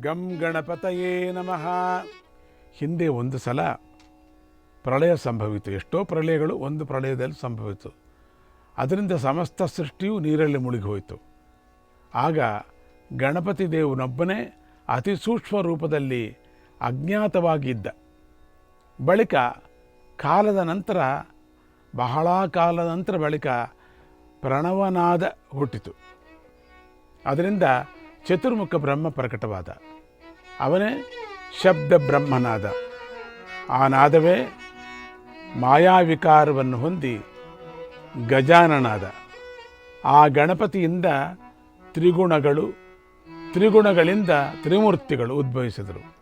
ಗಂ ಗಣಪತಯೇ ನಮಃ. ಹಿಂದೆ ಒಂದು ಸಲ ಪ್ರಳಯ ಸಂಭವಿತು. ಎಷ್ಟೋ ಪ್ರಳಯಗಳು ಒಂದು ಪ್ರಳಯದಲ್ಲಿ ಸಂಭವಿತು. ಅದರಿಂದ ಸಮಸ್ತ ಸೃಷ್ಟಿಯು ನೀರಲ್ಲಿ ಮುಳುಗಿ ಹೋಯಿತು ಆಗ ಗಣಪತಿ ದೇವನೊಬ್ಬನೇ ಅತಿ ಸೂಕ್ಷ್ಮ ರೂಪದಲ್ಲಿ ಅಜ್ಞಾತವಾಗಿದ್ದ. ಬಳಿಕ ಕಾಲದ ನಂತರ, ಬಹಳ ಕಾಲದ ನಂತರ ಬಳಿಕ ಪ್ರಣವನಾದ ಹುಟ್ಟಿತು. ಅದರಿಂದ ಚತುರ್ಮುಖ ಬ್ರಹ್ಮ ಪ್ರಕಟವಾದ. ಅವನೇ ಶಬ್ದ ಬ್ರಹ್ಮನಾದ ಆ ನಾದವೇ ಮಾಯಾವಿಕಾರವನ್ನು ಹೊಂದಿ ಗಜಾನನಾದ. ಆ ಗಣಪತಿಯಿಂದ ತ್ರಿಗುಣಗಳು, ತ್ರಿಗುಣಗಳಿಂದ ತ್ರಿಮೂರ್ತಿಗಳು ಉದ್ಭವಿಸಿದರು.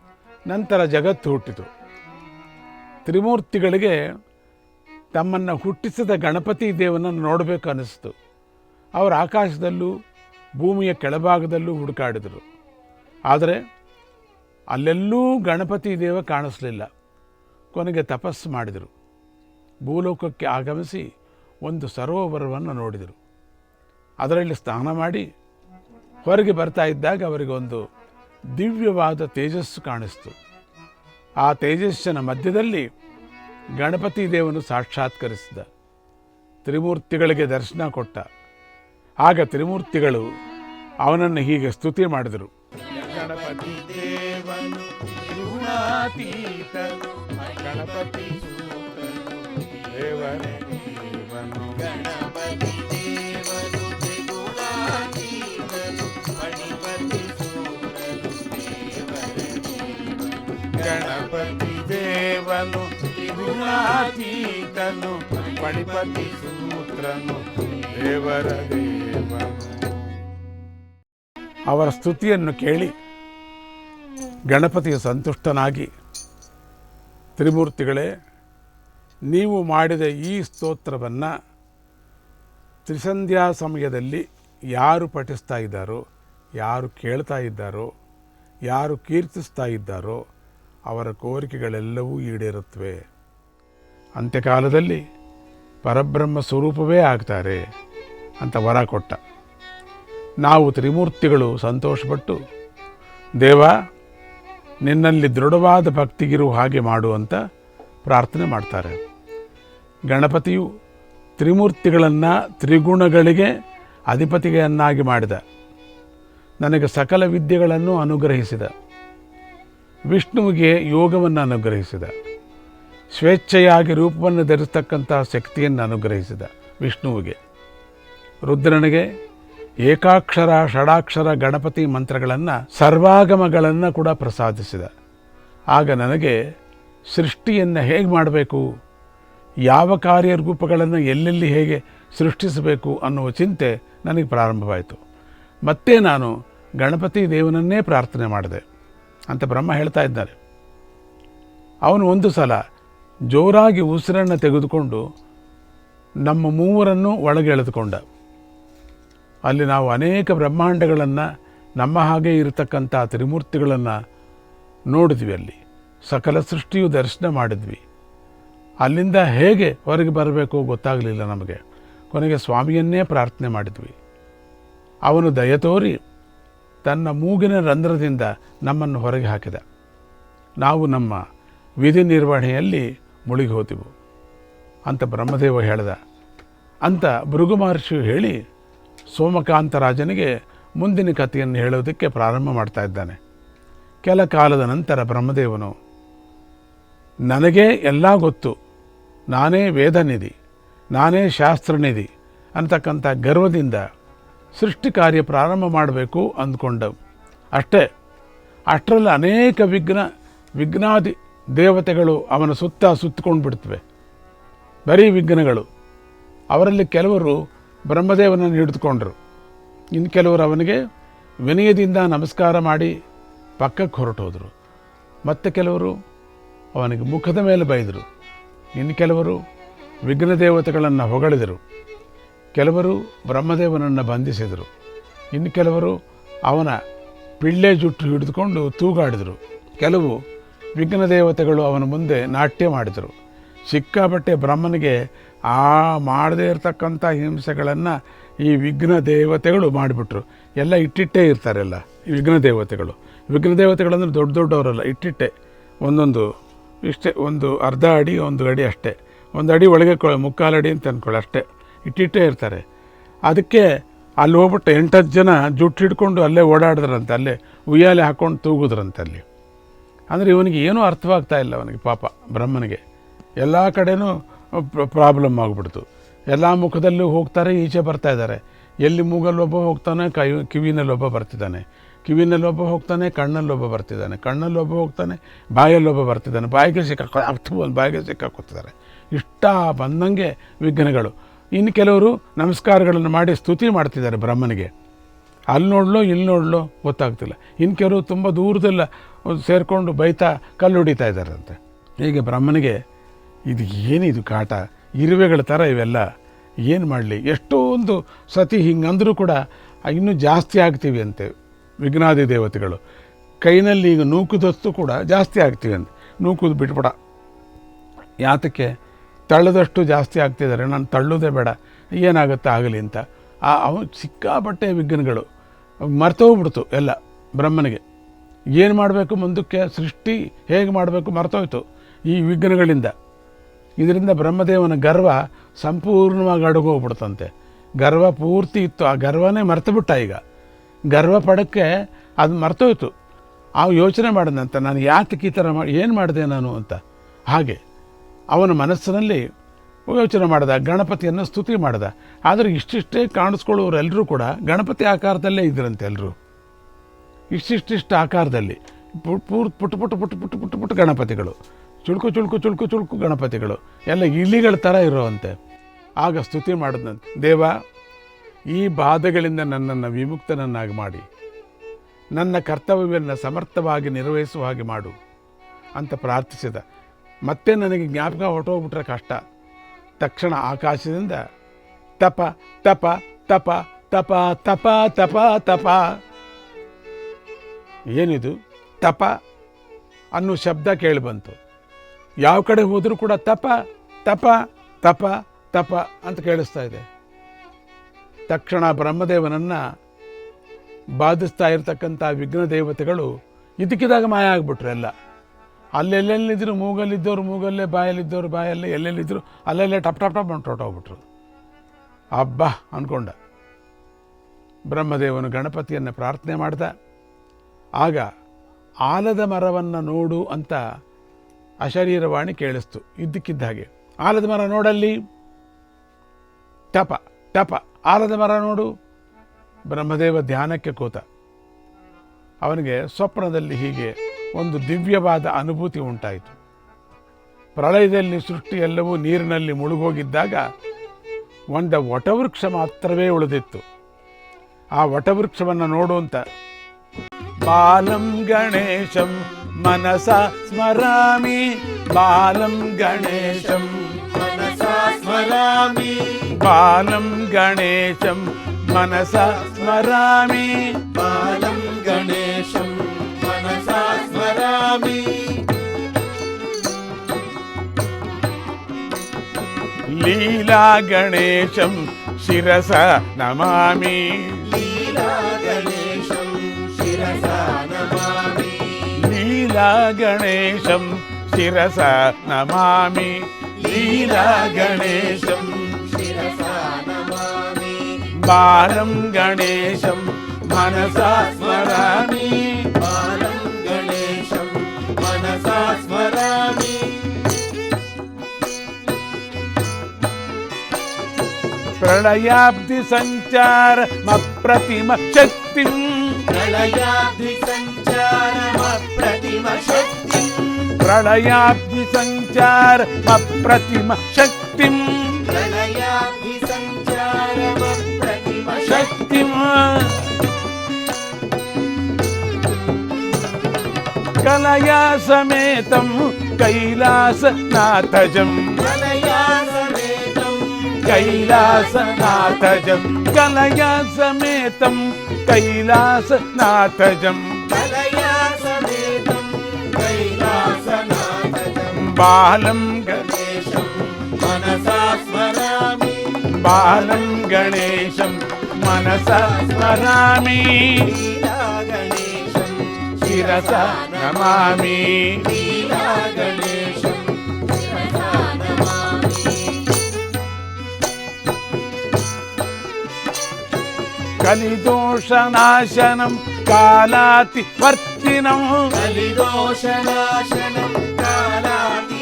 ನಂತರ ಜಗತ್ತು ಹುಟ್ಟಿತು. ತ್ರಿಮೂರ್ತಿಗಳಿಗೆ ತಮ್ಮನ್ನು ಹುಟ್ಟಿಸಿದ ಗಣಪತಿ ದೇವನನ್ನು ನೋಡಬೇಕು ಅನ್ನಿಸ್ತು ಅವರು ಆಕಾಶದಲ್ಲೂ ಭೂಮಿಯ ಕೆಳಭಾಗದಲ್ಲೂ ಹುಡುಕಾಡಿದರು. ಆದರೆ ಅಲ್ಲೆಲ್ಲೂ ಗಣಪತಿ ದೇವ ಕಾಣಿಸಲಿಲ್ಲ. ಕೊನೆಗೆ ತಪಸ್ಸು ಮಾಡಿದರು. ಭೂಲೋಕಕ್ಕೆ ಆಗಮಿಸಿ ಒಂದು ಸರೋವರವನ್ನು ನೋಡಿದರು. ಅದರಲ್ಲಿ ಸ್ನಾನ ಮಾಡಿ ಹೊರಗೆ ಬರ್ತಾ ಇದ್ದಾಗ ಅವರಿಗೆ ಒಂದು ದಿವ್ಯವಾದ ತೇಜಸ್ಸು ಕಾಣಿಸ್ತು. ಆ ತೇಜಸ್ಸಿನ ಮಧ್ಯದಲ್ಲಿ ಗಣಪತಿ ದೇವನು ಸಾಕ್ಷಾತ್ಕರಿಸಿದ. ತ್ರಿಮೂರ್ತಿಗಳಿಗೆ ದರ್ಶನ ಕೊಟ್ಟ. ಆಗ ತ್ರಿಮೂರ್ತಿಗಳು ಅವನನ್ನು ಹೀಗೆ ಸ್ತುತಿ ಮಾಡಿದರು. ಗಣಪತಿ ದೇವನು ಗುಣಾತೀತ ಗಣಪತಿ ದೇವನೇ ದೇವನು. ಗಣಪತಿ ದೇವನು ತ್ರಿಗುಣಾತೀತನು ದೇವರ ಗಣಪತಿ ದೇವನು ತ್ರಿಗುಣಾತೀತನು ಪಣಿಪತಿ ಸೂತ್ರನು ದೇವರ ದೇವನು. ಅವರ ಸ್ತುತಿಯನ್ನು ಕೇಳಿ ಗಣಪತಿಯ ಸಂತುಷ್ಟನಾಗಿ. ತ್ರಿಮೂರ್ತಿಗಳೇ, ನೀವು ಮಾಡಿದ ಈ ಸ್ತೋತ್ರವನ್ನು ತ್ರಿಸಂಧ್ಯಾ ಸಮಯದಲ್ಲಿ ಯಾರು ಪಠಿಸ್ತಾ ಇದ್ದಾರೋ, ಯಾರು ಕೇಳ್ತಾ ಇದ್ದಾರೋ, ಯಾರು ಕೀರ್ತಿಸ್ತಾ ಇದ್ದಾರೋ, ಅವರ ಕೋರಿಕೆಗಳೆಲ್ಲವೂ ಈಡೇರುತ್ತವೆ. ಅಂತ್ಯಕಾಲದಲ್ಲಿ ಪರಬ್ರಹ್ಮ ಸ್ವರೂಪವೇ ಆಗ್ತಾರೆ ಅಂತ ವರ ಕೊಟ್ಟ. ನಾವು ತ್ರಿಮೂರ್ತಿಗಳು ಸಂತೋಷಪಟ್ಟು, ದೇವ ನಿನ್ನಲ್ಲಿ ದೃಢವಾದ ಭಕ್ತಿಗಿರುವ ಹಾಗೆ ಮಾಡು ಅಂತ ಪ್ರಾರ್ಥನೆ ಮಾಡ್ತಾರೆ. ಗಣಪತಿಯು ತ್ರಿಮೂರ್ತಿಗಳನ್ನು ತ್ರಿಗುಣಗಳಿಗೆ ಅಧಿಪತಿಗೆಯನ್ನಾಗಿ ಮಾಡಿದ. ನನಗೆ ಸಕಲ ವಿದ್ಯೆಗಳನ್ನು ಅನುಗ್ರಹಿಸಿದ. ವಿಷ್ಣುವಿಗೆ ಯೋಗವನ್ನು ಅನುಗ್ರಹಿಸಿದ. ಸ್ವೇಚ್ಛೆಯಾಗಿ ರೂಪವನ್ನು ಧರಿಸ್ತಕ್ಕಂತಹ ಶಕ್ತಿಯನ್ನು ಅನುಗ್ರಹಿಸಿದ ವಿಷ್ಣುವಿಗೆ. ರುದ್ರನಿಗೆ ಏಕಾಕ್ಷರ, ಷಡಾಕ್ಷರ ಗಣಪತಿ ಮಂತ್ರಗಳನ್ನು ಸರ್ವಾಗಮಗಳನ್ನು ಕೂಡ ಪ್ರಸಾದಿಸಿದ. ಆಗ ನನಗೆ ಸೃಷ್ಟಿಯನ್ನು ಹೇಗೆ ಮಾಡಬೇಕು? ಯಾವ ಕಾರ್ಯರೂಪಗಳನ್ನು ಎಲ್ಲೆಲ್ಲಿ ಹೇಗೆ ಸೃಷ್ಟಿಸಬೇಕು ಅನ್ನುವ ಚಿಂತೆ ನನಗೆ ಪ್ರಾರಂಭವಾಯಿತು. ಮತ್ತೆ ನಾನು ಗಣಪತಿ ದೇವನನ್ನೇ ಪ್ರಾರ್ಥನೆ ಮಾಡಿದೆ ಅಂತ ಬ್ರಹ್ಮ ಹೇಳ್ತಾ ಇದ್ದಾರೆ. ಅವನು ಒಂದು ಸಲ ಜೋರಾಗಿ ಉಸಿರನ್ನು ತೆಗೆದುಕೊಂಡು ನಮ್ಮ ಮೂವರನ್ನು ಒಳಗೆ ಎಳೆದುಕೊಂಡ. ಅಲ್ಲಿ ನಾವು ಅನೇಕ ಬ್ರಹ್ಮಾಂಡಗಳನ್ನು, ನಮ್ಮ ಹಾಗೆ ಇರತಕ್ಕಂಥ ತ್ರಿಮೂರ್ತಿಗಳನ್ನು ನೋಡಿದ್ವಿ ಅಲ್ಲಿ. ಸಕಲ ಸೃಷ್ಟಿಯು ದರ್ಶನ ಮಾಡಿದ್ವಿ. ಅಲ್ಲಿಂದ ಹೇಗೆ ಹೊರಗೆ ಬರಬೇಕು ಗೊತ್ತಾಗಲಿಲ್ಲ ನಮಗೆ. ಕೊನೆಗೆ ಸ್ವಾಮಿಯನ್ನೇ ಪ್ರಾರ್ಥನೆ ಮಾಡಿದ್ವಿ. ಅವನು ದಯತೋರಿ ತನ್ನ ಮೂಗಿನ ರಂಧ್ರದಿಂದ ನಮ್ಮನ್ನು ಹೊರಗೆ ಹಾಕಿದ. ನಾವು ನಮ್ಮ ವಿಧಿ ನಿರ್ವಹಣೆಯಲ್ಲಿ ಮುಳುಗಿ ಹೋದೆವು. ಅಂತ ಬ್ರಹ್ಮದೇವ ಹೇಳ್ದ. ಅಂತ ಭೃಗು ಮಹರ್ಷಿ ಹೇಳಿ ಸೋಮಕಾಂತ ರಾಜನಿಗೆ ಮುಂದಿನ ಕಥೆಯನ್ನು ಹೇಳೋದಕ್ಕೆ ಪ್ರಾರಂಭ ಮಾಡ್ತಾ ಇದ್ದಾನೆ. ಕೆಲ ಕಾಲದ ನಂತರ ಬ್ರಹ್ಮದೇವನು, ನನಗೆ ಎಲ್ಲ ಗೊತ್ತು. ನಾನೇ ವೇದನಿಧಿ, ನಾನೇ ಶಾಸ್ತ್ರನಿಧಿ ಅಂತಕ್ಕಂಥ ಗರ್ವದಿಂದ ಸೃಷ್ಟಿ ಕಾರ್ಯ ಪ್ರಾರಂಭ ಮಾಡಬೇಕು ಅಂದ್ಕೊಂಡ ಅಷ್ಟೇ, ಅಷ್ಟರಲ್ಲಿ ಅನೇಕ ವಿಘ್ನ, ವಿಘ್ನಾದಿ ದೇವತೆಗಳು ಅವನ ಸುತ್ತ ಸುತ್ತಕೊಂಡು ಬಿಡ್ತವೆ ಬರೀ ವಿಘ್ನಗಳು. ಅವರಲ್ಲಿ ಕೆಲವರು ಬ್ರಹ್ಮದೇವನನ್ನು ಹಿಡಿದುಕೊಂಡರು. ಇನ್ನು ಕೆಲವರು ಅವನಿಗೆ ವಿನಯದಿಂದ ನಮಸ್ಕಾರ ಮಾಡಿ ಪಕ್ಕಕ್ಕೆ ಹೊರಟೋದರು. ಮತ್ತು ಕೆಲವರು ಅವನಿಗೆ ಮುಖದ ಮೇಲೆ ಬೈದರು. ಇನ್ನು ಕೆಲವರು ವಿಘ್ನ ದೇವತೆಗಳನ್ನು ಹೊಗಳಿದರು. ಕೆಲವರು ಬ್ರಹ್ಮದೇವನನ್ನು ಬಂಧಿಸಿದರು. ಇನ್ನು ಕೆಲವರು ಅವನ ಪಿಳ್ಳೆ ಜುಟ್ಟು ಹಿಡಿದುಕೊಂಡು ತೂಗಾಡಿದರು. ಕೆಲವು ವಿಘ್ನ ದೇವತೆಗಳು ಅವನ ಮುಂದೆ ನಾಟ್ಯ ಮಾಡಿದರು. ಸಿಕ್ಕಾಪಟ್ಟೆ ಬ್ರಹ್ಮನಿಗೆ ಆ ಮಾಡದೇ ಇರತಕ್ಕಂಥ ಹಿಂಸೆಗಳನ್ನು ಈ ವಿಘ್ನ ದೇವತೆಗಳು ಮಾಡಿಬಿಟ್ರು. ಎಲ್ಲ ಇಟ್ಟಿಟ್ಟೇ ಇರ್ತಾರೆಲ್ಲ ವಿಘ್ನ ದೇವತೆಗಳು. ವಿಘ್ನ ದೇವತೆಗಳಂದ್ರೆ ದೊಡ್ಡ ದೊಡ್ಡವರಲ್ಲ, ಇಟ್ಟಿಟ್ಟೆ. ಒಂದೊಂದು, ಇಷ್ಟೇ, ಒಂದು ಅರ್ಧ ಅಡಿ, ಒಂದು ಅಡಿ ಅಷ್ಟೇ. ಒಂದು ಅಡಿ ಒಳಗೆ ಮುಕ್ಕಾಲು ಅಡಿ ಅಂತ ಅಂದ್ಕೊಳ್ಳಿ ಅಷ್ಟೇ. ಇಟ್ಟಿಟ್ಟೇ ಇರ್ತಾರೆ. ಅದಕ್ಕೆ ಅಲ್ಲಿ ಹೋಗ್ಬಿಟ್ಟು ಎಂಟತ್ತು ಜನ ಜುಟ್ಟು ಹಿಡ್ಕೊಂಡು ಅಲ್ಲೇ ಓಡಾಡಿದ್ರಂತೆ, ಅಲ್ಲೇ ಉಯ್ಯಾಲೆ ಹಾಕ್ಕೊಂಡು ತೂಗುದ್ರಂತೆ ಅಲ್ಲಿ. ಅಂದರೆ ಇವನಿಗೆ ಏನೂ ಅರ್ಥವಾಗ್ತಾ ಇಲ್ಲ ಅವನಿಗೆ ಪಾಪ ಬ್ರಹ್ಮನಿಗೆ. ಎಲ್ಲ ಕಡೆನೂ ಪ್ರಾಬ್ಲಮ್ ಆಗಿಬಿಡ್ತು. ಎಲ್ಲ ಮುಖದಲ್ಲೂ ಹೋಗ್ತಾರೆ, ಈಚೆ ಬರ್ತಾ ಇದ್ದಾರೆ. ಎಲ್ಲಿ ಮೂಗಲ್ಲಿ ಒಬ್ಬ ಹೋಗ್ತಾನೆ, ಕೈ, ಕಿವಿನಲ್ಲಿ ಒಬ್ಬ ಬರ್ತಿದ್ದಾನೆ. ಕಿವಿನಲ್ಲಿ ಒಬ್ಬ ಹೋಗ್ತಾನೆ, ಕಣ್ಣಲ್ಲಿ ಒಬ್ಬ ಬರ್ತಿದ್ದಾನೆ. ಕಣ್ಣಲ್ಲಿ ಒಬ್ಬ ಹೋಗ್ತಾನೆ, ಬಾಯಲ್ಲಿ ಒಬ್ಬ ಬರ್ತಿದ್ದಾನೆ. ಬಾಯಿಗೆ ಸಿಕ್ಕಾಕೊ, ಅರ್ಥ ಒಂದು ಬಾಯಿಗೆ ಸಿಕ್ಕಾಕೊತಿದ್ದಾರೆ. ಇಷ್ಟ ಬಂದಂಗೆ ವಿಘ್ನಗಳು. ಇನ್ನು ಕೆಲವರು ನಮಸ್ಕಾರಗಳನ್ನು ಮಾಡಿ ಸ್ತುತಿ ಮಾಡ್ತಿದ್ದಾರೆ ಬ್ರಹ್ಮನಿಗೆ. ಅಲ್ಲಿ ನೋಡ್ಲೋ ಇಲ್ಲಿ ನೋಡ್ಲೋ ಗೊತ್ತಾಗ್ತಿಲ್ಲ. ಇನ್ನು ಕೆಲವರು ತುಂಬ ದೂರದಲ್ಲ ಸೇರಿಕೊಂಡು ಬೈತಾ ಕಲ್ಲು ಹೊಡಿತಾ ಇದ್ದಾರಂತೆ. ಹೀಗೆ ಬ್ರಹ್ಮನಿಗೆ ಇದು ಏನಿದು ಕಾಟ? ಇರುವೆಗಳ ಥರ ಇವೆಲ್ಲ. ಏನು ಮಾಡಲಿ? ಎಷ್ಟೊಂದು ಸತಿ ಹಿಂಗಂದರೂ ಕೂಡ ಇನ್ನೂ ಜಾಸ್ತಿ ಆಗ್ತೀವಿ ಅಂತೆ ವಿಘ್ನಾದಿ ದೇವತೆಗಳು. ಕೈನಲ್ಲಿ ಈಗ ನೂಕುದಷ್ಟು ಕೂಡ ಜಾಸ್ತಿ ಆಗ್ತೀವಿ ಅಂತ. ನೂಕುದು ಬಿಟ್ಬಿಡ. ಯಾತಕ್ಕೆ? ತಳ್ಳದಷ್ಟು ಜಾಸ್ತಿ ಆಗ್ತಿದ್ದಾರೆ. ನಾನು ತಳ್ಳೋದೇ ಬೇಡ. ಏನಾಗುತ್ತೆ ಆಗಲಿ ಅಂತ. ಆ ಅವನು ಸಿಕ್ಕಾಪಟ್ಟೆ ವಿಘ್ನಗಳು. ಮರ್ತೋಗ್ಬಿಡ್ತು ಎಲ್ಲ ಬ್ರಹ್ಮನಿಗೆ. ಏನು ಮಾಡಬೇಕು ಮುಂದಕ್ಕೆ? ಸೃಷ್ಟಿ ಹೇಗೆ ಮಾಡಬೇಕು ಮರ್ತೋಯ್ತು ಈ ವಿಘ್ನಗಳಿಂದ. ಇದರಿಂದ ಬ್ರಹ್ಮದೇವನ ಗರ್ವ ಸಂಪೂರ್ಣವಾಗಿ ಅಡಗೋಗ್ಬಿಡ್ತಂತೆ. ಗರ್ವ ಪೂರ್ತಿ ಇತ್ತು. ಆ ಗರ್ವನೇ ಮರ್ತುಬಿಟ್ಟ ಈಗ. ಗರ್ವ ಪಡಕ್ಕೆ ಅದು ಮರ್ತೋಯ್ತು. ಆ ಯೋಚನೆ ಮಾಡಿದಂತ ನಾನು ಯಾತಕ್ಕೆ ಈ ಥರ ಮಾಡಿ ಏನು ಮಾಡಿದೆ ನಾನು ಅಂತ. ಹಾಗೆ ಅವನ ಮನಸ್ಸಿನಲ್ಲಿ ಯೋಚನೆ ಮಾಡಿದ, ಗಣಪತಿಯನ್ನು ಸ್ತುತಿ ಮಾಡಿದ. ಆದರೆ ಇಷ್ಟಿಷ್ಟೇ ಕಾಣಿಸ್ಕೊಳ್ಳೋರೆಲ್ಲರೂ ಕೂಡ ಗಣಪತಿ ಆಕಾರದಲ್ಲೇ ಇದ್ರಂತೆ ಎಲ್ಲರೂ ಇಷ್ಟಿಷ್ಟಿಷ್ಟು ಆಕಾರದಲ್ಲಿ ಪು- ಪೂರ್ ಪುಟ್ಟು ಪುಟ್ಟು ಪುಟ್ಟು ಪುಟ್ಟು ಪುಟ್ಟು ಪುಟ್ಟು ಗಣಪತಿಗಳು ಚುಳ್ಕು, ಚುಳುಕು ಚುಳುಕು ಚುಳುಕು ಗಣಪತಿಗಳು. ಎಲ್ಲ ಇಲಿಗಳ ಥರ ಇರೋವಂತೆ. ಆಗ ಸ್ತುತಿ ಮಾಡಿದಂತೆ ದೇವ, ಈ ಬಾಧೆಗಳಿಂದ ನನ್ನನ್ನು ವಿಮುಕ್ತನನ್ನಾಗಿ ಮಾಡಿ. ನನ್ನ ಕರ್ತವ್ಯವನ್ನು ಸಮರ್ಥವಾಗಿ ನಿರ್ವಹಿಸುವ ಹಾಗೆ ಮಾಡು ಅಂತ ಪ್ರಾರ್ಥಿಸಿದ. ಮತ್ತೆ ನನಗೆ ಜ್ಞಾಪಕ ಹೊರಟೋಗ್ಬಿಟ್ರೆ ಕಷ್ಟ. ತಕ್ಷಣ ಆಕಾಶದಿಂದ ತಪ ತಪ ತಪ ತಪ ತಪ ತಪ ತಪ. ಏನಿದು? ತಪ ಅನ್ನೋ ಶಬ್ದ ಕೇಳಿ ಬಂತು. ಯಾವ ಕಡೆ ಹೋದರೂ ಕೂಡ ತಪ ತಪ ತಪ ತಪ ಅಂತ ಕೇಳಿಸ್ತಾ ಇದೆ. ತಕ್ಷಣ ಬ್ರಹ್ಮದೇವನನ್ನು ಬಾಧಿಸ್ತಾ ಇರತಕ್ಕಂಥ ವಿಘ್ನ ದೇವತೆಗಳು ಇದಕ್ಕಿದಾಗ ಮಾಯ ಆಗಿಬಿಟ್ರು ಎಲ್ಲ. ಅಲ್ಲೆಲ್ಲೆಲ್ಲಿದ್ದರು ಮೂಗಲ್ಲಿದ್ದವ್ರು ಮೂಗಲ್ಲೇ ಬಾಯಲ್ಲಿದ್ದವ್ರು ಬಾಯಲ್ಲೇ ಎಲ್ಲೆಲ್ಲಿದ್ದರು ಅಲ್ಲೆಲ್ಲೇ ಟಪ್ ಟಪ್ ಟಪ್ ಅಂತ ಹೊರಟೋಗ್ಬಿಟ್ರು. ಹಬ್ಬ ಅಂದ್ಕೊಂಡ ಬ್ರಹ್ಮದೇವನು ಗಣಪತಿಯನ್ನು ಪ್ರಾರ್ಥನೆ ಮಾಡ್ದ. ಆಗ ಆಲದ ಮರವನ್ನು ನೋಡು ಅಂತ ಅಶರೀರವಾಣಿ ಕೇಳಿಸ್ತು. ಇದ್ದಕ್ಕಿದ್ದ ಹಾಗೆ. ಆಲದ ಮರ ನೋಡಲ್ಲಿ. ಟಪ ಟಪ. ಆಲದ ಮರ ನೋಡು. ಬ್ರಹ್ಮದೇವ ಧ್ಯಾನಕ್ಕೆ ಕೂತ. ಅವನಿಗೆ ಸ್ವಪ್ನದಲ್ಲಿ ಹೀಗೆ ಒಂದು ದಿವ್ಯವಾದ ಅನುಭೂತಿ ಉಂಟಾಯಿತು. ಪ್ರಳಯದಲ್ಲಿ ಸೃಷ್ಟಿ ಎಲ್ಲವೂ ನೀರಿನಲ್ಲಿ ಮುಳುಗೋಗಿದ್ದಾಗ ಒಂದ ವಟವೃಕ್ಷ ಮಾತ್ರವೇ ಉಳಿದಿತ್ತು. ಆ ವಟವೃಕ್ಷವನ್ನು ನೋಡುವಂತ बालं गणेशं मनसा स्मरामि। बालं गणेशं मनसा स्मरामि। बालं गणेशं मनसा स्मरामि। बालं गणेशं मनसा स्मरामि। लीला गणेशं शिरसा नमामिला ലീലാഗണേശം ശിരസ നമാമി ലീലാഗണേശം ബാലം ഗണേശം മനസാ സ്മരാമി ബാലം ഗണേശം മനസാ സ്മരാമി പ്രളയാബ്ധി സഞ്ചാരമപ്രതിമ ശക്തിം ప్రళయాద్వి సంచార అప్రతిమ శక్తి. శక్తి. కలయా సమేతం కైలాసనాథజం కైలాసనాథజం కలయా సమేతం कैलासनाथजम् बालं गणेशं मनसा स्मरामि बालं गणेशं मनसा स्मरामि गणेशं शिरसा नमामि गणेश కలిదోషనాశనం కాలాతి వర్తినం. కలిదోషనాశనం కాలాతి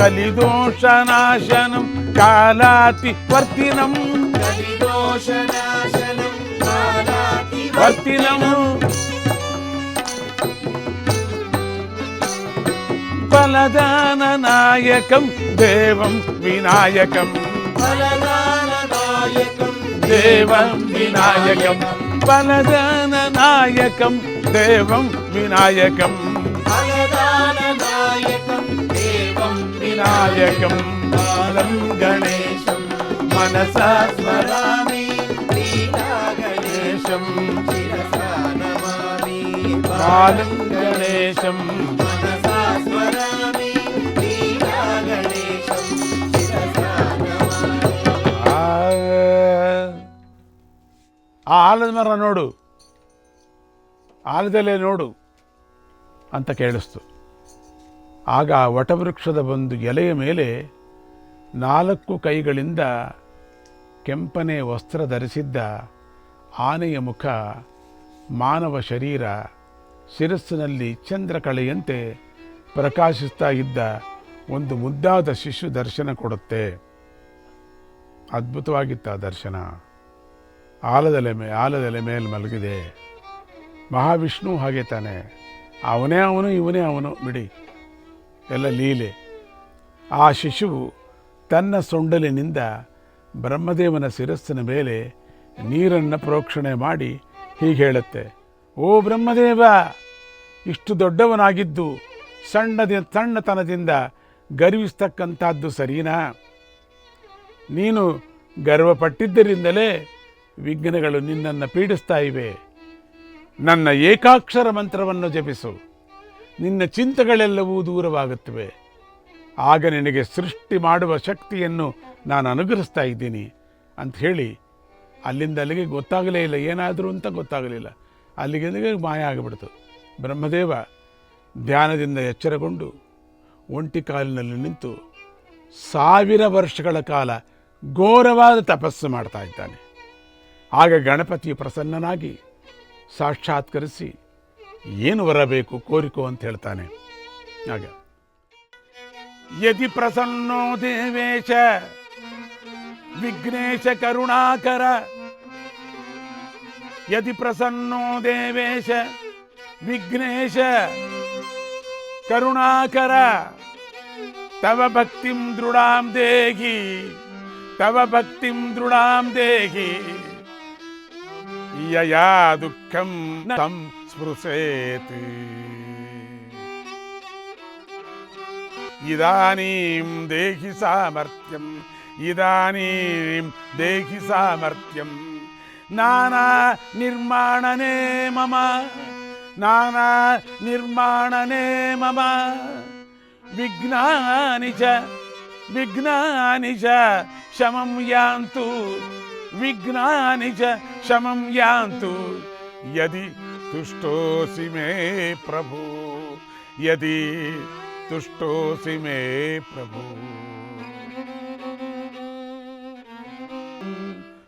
కలిదోషనాశనం కాలాతి వర్తినం. కలిదోషనాశనం కాలాతి ఫలదాన నాయకం దేవం వినాయకం. ఫలదాన నాయకం ദേവം വിനായകം. പലദാന നായകം ദേവം വിനായകം. വിനായകം. ബാലം ഗണേശം മനസാ സ്മരാമി ഗണേശം ബാലം ഗണേശം. ಆ ಆಲದ ಮರ ನೋಡು. ಆಲದಲ್ಲೇ ನೋಡು ಅಂತ ಕೇಳಿಸ್ತು. ಆಗ ಆ ವಟವೃಕ್ಷದ ಒಂದು ಎಲೆಯ ಮೇಲೆ ನಾಲ್ಕು ಕೈಗಳಿಂದ ಕೆಂಪನೆ ವಸ್ತ್ರ ಧರಿಸಿದ್ದ ಆನೆಯ ಮುಖ, ಮಾನವ ಶರೀರ, ಶಿರಸ್ಸಿನಲ್ಲಿ ಚಂದ್ರಕಳೆಯಂತೆ ಪ್ರಕಾಶಿಸ್ತಾ ಇದ್ದ ಒಂದು ಮುದ್ದಾದ ಶಿಶು ದರ್ಶನ ಕೊಡುತ್ತೆ. ಅದ್ಭುತವಾಗಿತ್ತು ಆ ದರ್ಶನ. ಆಲದೆಲೆ ಮೇ ಆಲದೆಲೆ ಮೇಲೆ ಮಲಗಿದೆ. ಮಹಾವಿಷ್ಣು ಹಾಗೆ ತಾನೆ. ಅವನೇ ಅವನು, ಇವನೇ ಅವನು, ಬಿಡಿ. ಎಲ್ಲ ಲೀಲೆ. ಆ ಶಿಶುವು ತನ್ನ ಸೊಂಡಲಿನಿಂದ ಬ್ರಹ್ಮದೇವನ ಶಿರಸ್ಸಿನ ಮೇಲೆ ನೀರನ್ನು ಪ್ರೋಕ್ಷಣೆ ಮಾಡಿ ಹೀಗೆ ಹೇಳುತ್ತೆ. ಓ ಬ್ರಹ್ಮದೇವ, ಇಷ್ಟು ದೊಡ್ಡವನಾಗಿದ್ದು ಸಣ್ಣದ, ಸಣ್ಣತನದಿಂದ ಗರ್ವಿಸ್ತಕ್ಕಂಥದ್ದು ಸರಿನಾ? ನೀನು ಗರ್ವಪಟ್ಟಿದ್ದರಿಂದಲೇ ವಿಘ್ನಗಳು ನಿನ್ನನ್ನು ಪೀಡಿಸ್ತಾ ಇವೆ. ನನ್ನ ಏಕಾಕ್ಷರ ಮಂತ್ರವನ್ನು ಜಪಿಸು. ನಿನ್ನ ಚಿಂತೆಗಳೆಲ್ಲವೂ ದೂರವಾಗುತ್ತವೆ. ಆಗ ನಿನಗೆ ಸೃಷ್ಟಿ ಮಾಡುವ ಶಕ್ತಿಯನ್ನು ನಾನು ಅನುಗ್ರಹಿಸ್ತಾ ಇದ್ದೀನಿ ಅಂತ ಹೇಳಿ ಅಲ್ಲಿಂದ ಅಲ್ಲಿಗೆ ಗೊತ್ತಾಗಲೇ ಇಲ್ಲ, ಏನಾದರೂ ಅಂತ ಗೊತ್ತಾಗಲಿಲ್ಲ. ಅಲ್ಲಿಗೆ ಮಾಯ ಆಗಿಬಿಡ್ತು. ಬ್ರಹ್ಮದೇವ ಧ್ಯಾನದಿಂದ ಎಚ್ಚರಗೊಂಡು ಒಂಟಿ ಕಾಲಿನಲ್ಲಿ ನಿಂತು ಸಾವಿರ ವರ್ಷಗಳ ಕಾಲ ಘೋರವಾದ ತಪಸ್ಸು ಮಾಡ್ತಾ ಇದ್ದಾನೆ. ಆಗ ಗಣಪತಿ ಪ್ರಸನ್ನನಾಗಿ ಸಾಕ್ಷಾತ್ಕರಿಸಿ ಏನು ಬರಬೇಕು ಕೋರಿಕೋ ಅಂತ ಹೇಳ್ತಾನೆ. ಆಗ, ಯದಿ ಪ್ರಸನ್ನೋ ದೇವೇಶ, ವಿಘ್ನೇಶ ಕರುಣಾಕರ, ಯದಿ ಪ್ರಸನ್ನೋ ದೇವೇಶ, ವಿಘ್ನೇಶ ಕರುಣಾಕರ, ತವ ಭಕ್ತಿಂ ದೃಢಾಂ ದೇಹಿ, ತವ ಭಕ್ತಿಂ ದೃಢಾಂ ದೇಹಿ. యయా దుఃఖం తం స్పృశేత్. ఇదానీం దేహి సామర్థ్యం ఇదానీం దేహి సామర్థ్యం. నానా నిర్మాణనే మమ నానా నిర్మాణనే మమ. విఘ్నాని చ విఘ్నాని చ శమం యాంతు విఘ్నాని చ శమం యాంతు యది తుష్టోసి మే ప్రభు యది తుష్టోసి మే ప్రభు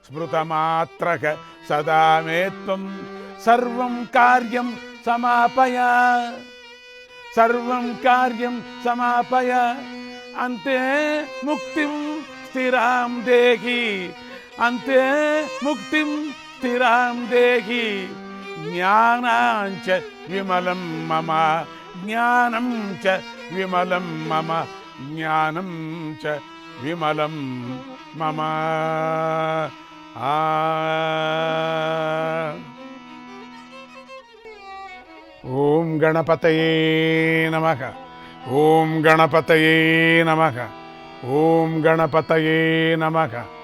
స్మృతమాత్రక సదా మే త్వం సర్వం కార్యం సమాపయ సర్వం కార్యం సమాపయ అంతే ముక్తిం స్థిరాం దేహి ದೇಹಿ ಅಂತೆ ಮುಕ್ತಿಂ ಸ್ಥಿರಾಂ ದೇಹಿ. ಜ್ಞಾನಾಂಚ ವಿಮಲಂ ಮಮ. ಜ್ಞಾನಂ ಚ ವಿಮಲಂ ಮಮ. ಜ್ಞಾನಂ ಚ ವಿಮಲಂ ಮಮ. ಆ. ಓಂ ಗಣಪತಯೇ ನಮಃ. ಓಂ ಗಣಪತಯೇ ನಮಃ. ಓಂ ಗಣಪತಯೇ ನಮಃ.